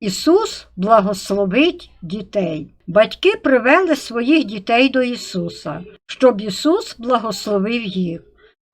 Ісус благословить дітей. Батьки привели своїх дітей до Ісуса, щоб Ісус благословив їх.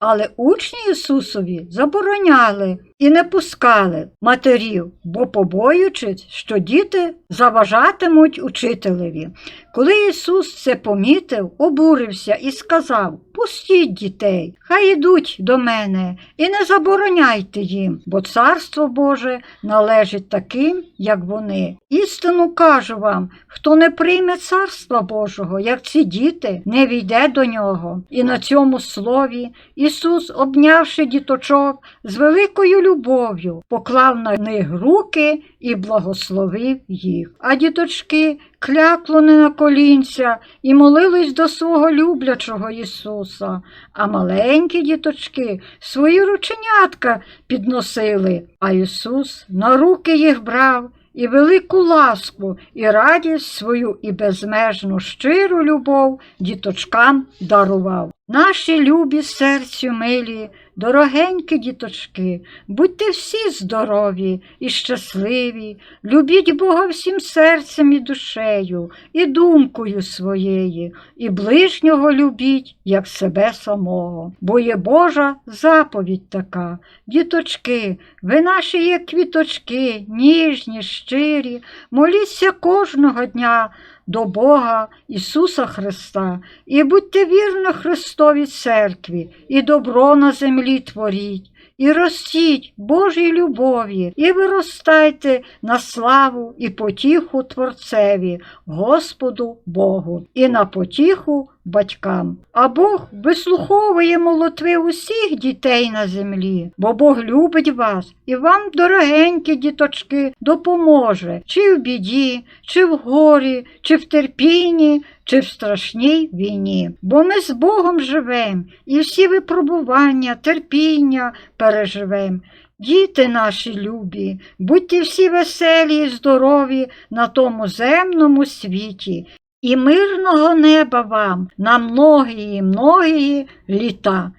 Але учні Ісусові забороняли і не пускали матерів, бо побоюючись, що діти заважатимуть учителеві. Коли Ісус це помітив, обурився і сказав: Пустіть дітей, хай ідуть до мене, і не забороняйте їм, бо Царство Боже належить таким, як вони. Істину кажу вам, хто не прийме Царства Божого, як ці діти, не війде до нього. І на цьому слові Ісус, обнявши діточок з великою любов'ю, поклав на них руки і благословив їх. А діточки кляклони на колінця і молились до свого люблячого Ісуса, а маленькі діточки свої рученятка підносили, а Ісус на руки їх брав. І велику ласку, і радість свою, і безмежну щиру любов діточкам дарував. Наші любі серцю милі, дорогенькі діточки, будьте всі здорові і щасливі, любіть Бога всім серцем і душею, і думкою своєю, і ближнього любіть, як себе самого. Бо є Божа заповідь така. Діточки, ви наші є квіточки, ніжні, щирі, моліться кожного дня до Бога Ісуса Христа, і будьте вірно Христовій церкві, і добро на землі творіть, і ростіть Божій любові, і виростайте на славу і потіху Творцеві, Господу Богу, і на потіху батькам. А Бог вислуховує молитви усіх дітей на землі, бо Бог любить вас і вам, дорогенькі діточки, допоможе чи в біді, чи в горі, чи в терпінні, чи в страшній війні. Бо ми з Богом живем і всі випробування, терпіння переживем. Діти наші любі, будьте всі веселі і здорові на тому земному світі, і мирного неба вам на многії многії літа.